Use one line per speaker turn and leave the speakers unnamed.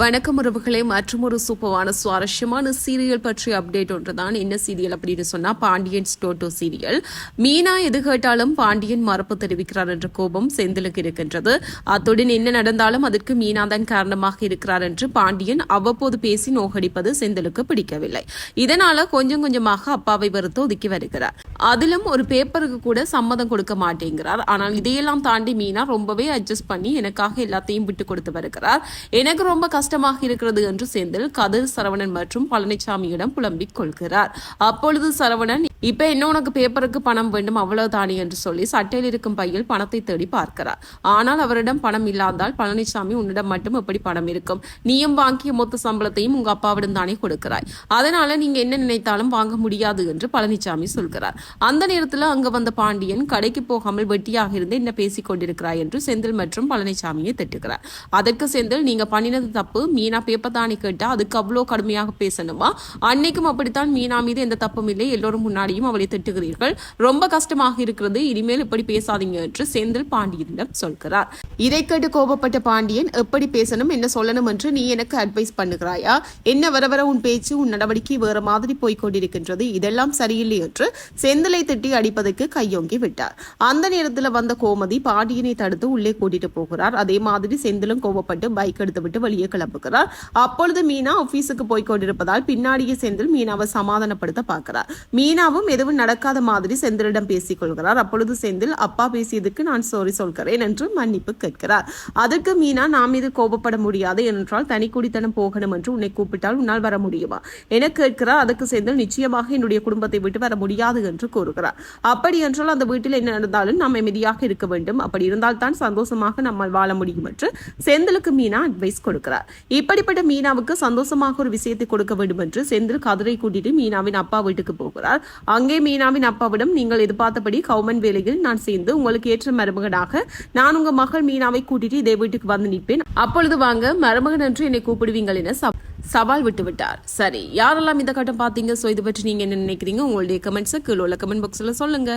வணக்கம் உறவுகளே மற்றும் ஒரு சூப்பரான சுவாரஸ்யமான சீரியல் பற்றிய அப்டேட் ஒன்று தான் என்ன சீரியல் அப்படின்னு சொன்னால் பாண்டியன் ஸ்டோட்டோ சீரியல். மீனா எது கேட்டாலும் பாண்டியன் மறுப்பு தெரிவிக்கிறார் என்ற கோபம் செந்திலுக்கு இருக்கின்றது. அத்துடன் என்ன நடந்தாலும் அதற்கு மீனா தான் காரணமாக இருக்கிறார் என்று பாண்டியன் அவ்வப்போது பேசி நோகடிப்பது செந்திலுக்கு பிடிக்கவில்லை. இதனால கொஞ்சம் கொஞ்சமாக அப்பாவை வெறுத்து ஒதுக்கி வருகிறார். அதிலும் ஒரு பேப்பருக்கு கூட சம்மதம் கொடுக்க மாட்டேங்கிறார். ஆனால் இதையெல்லாம் தாண்டி மீனா ரொம்பவே அட்ஜஸ்ட் பண்ணி எனக்காக எல்லாத்தையும் விட்டு கொடுத்து வருகிறார். எனக்கு ரொம்ப கஷ்டமாக இருக்கிறது என்று சேர்ந்தில் கதிர் சரவணன் மற்றும் பழனிசாமியிடம் புலம்பிக் கொள்கிறார். அப்பொழுது சரவணன் இப்போ என்ன உனக்கு பேப்பருக்கு பணம் வேண்டும்? அவ்வளவுதானே என்று சொல்லி சட்டையில் இருக்கும் பையில் பணத்தை தேடி பார்க்கிறார். ஆனால் அவரிடம் பணம் இல்லாதால் பழனிசாமி உன்னிடம் மட்டும் எப்படி பணம் இருக்கும்? நீயும் வாங்கிய மொத்த சம்பளத்தையும் உங்க அப்பாவிடம் தானே கொடுக்கிறாய். அதனால நீங்க என்ன நினைத்தாலும் வாங்க முடியாது என்று பழனிசாமி சொல்கிறார். அந்த நேரத்தில் அங்கு வந்த பாண்டியன் கடைக்கு போகாமல் வெட்டியாக இருந்து என்ன பேசிக் கொண்டிருக்கிறாய் என்று செந்தில் மற்றும் பழனிசாமியை திட்டுகிறார். அதற்கு செந்தில் நீங்க பண்ணினது தப்பு. மீனா பேப்பர் தானே கேட்டா அதுக்கு அவ்வளோ கடுமையாக பேசணுமா? அன்னைக்கும் அப்படித்தான் மீனா மீது எந்த தப்பும் இல்லை. எல்லோரும் முன்னாடி முன்னாடியும் அவளை திட்டுகிறீர்கள். ரொம்ப கஷ்டமாக இருக்கிறது. இனிமேல் இப்படி பேசாதீங்க என்று செந்தில் பாண்டியனிடம் சொல்கிறார். இதை கேட்டு கோபப்பட்ட பாண்டியன் எப்படி பேசணும்? என்ன சொல்லணும்? என்று நீ எனக்கு அட்வைஸ் பண்ணுகிறாயா? என்ன வர வர உன் பேச்சு உன் நடவடிக்கை வேற மாதிரி போய்க் கொண்டிருக்கின்றது இதெல்லாம் சரியில்லை என்று செந்திலை திட்டி அடிப்பதற்கு கையோங்கி விட்டார். அந்த நேரத்தில் வந்த கோமதி பாண்டியனை தடுத்து உள்ளே கூட்டிட்டு போகிறார். அதே மாதிரி செந்திலும் கோபப்பட்டு பைக் எடுத்துவிட்டு வெளியே கிளம்புகிறார். அப்பொழுது மீனா ஆபீஸுக்கு போய் கொண்டிருப்பதால் பின்னாடியே செந்தில் மீனாவை சமாதானப்படுத்த பார்க்கிறார். மீனாவும் எதுவும் நடக்காத மாதிரி செந்திலிடம் பேசிக்கொள்கிறார் அப்பொழுது செந்தில் அப்பா பேசியதுக்கு நான் சாரி சொல்கிறேன் என்று மன்னிப்பு கேட்கிறார். அதற்கு மீனா நாம் இது கோபப்பட முடியாது என்றால் தனி குடித்தனம் போகணும் என்று உன்னை கூப்பிட்டால் உன்னால் வர முடியுமா? என கேட்கிறார். அதற்கு செந்தில் நிச்சயமாக என்னுடைய குடும்பத்தை விட்டு வர முடியாது என்று கூறுகிறார். அப்படி என்றால் அந்த வீட்டில் என்ன நடந்தாலும் நாம் அமைதியாக இருக்க வேண்டும். அப்படி இருந்தால் தான் சந்தோஷமாக நம்மால் வாழ முடியும் என்று செந்திலுக்கு மீனா அட்வைஸ் கொடுக்கிறார். இப்படிப்பட்ட மீனாவுக்கு சந்தோஷமாக ஒரு விஷயத்தை கொடுக்க வேண்டும் என்று செந்தில் கதிரை கூட்டிட்டு மீனாவின் அப்பா வீட்டுக்கு போகிறார். அங்கே மீனாவின் அப்பாவிடம் நீங்கள் எதிர்பார்த்தபடி கவுமன் வேலையில் நான் சேர்ந்து உங்களுக்கு ஏற்ற மருமகனாக நான் உங்க மகள் மீனாவை கூட்டிட்டு இதே வீட்டுக்கு வந்து நிற்பேன். அப்பொழுது வாங்க மருமகன் என்று என்னை கூப்பிடுவீங்கள் என சவால் விட்டு விட்டார் சரி யாரெல்லாம் இந்த கட்டம் பார்த்தீங்க? ஸோ இது பற்றி நீங்க என்ன நினைக்கிறீங்க? உங்களுடைய கமெண்ட்ஸை கீழே உள்ள கமெண்ட் பாக்ஸில் சொல்லுங்க.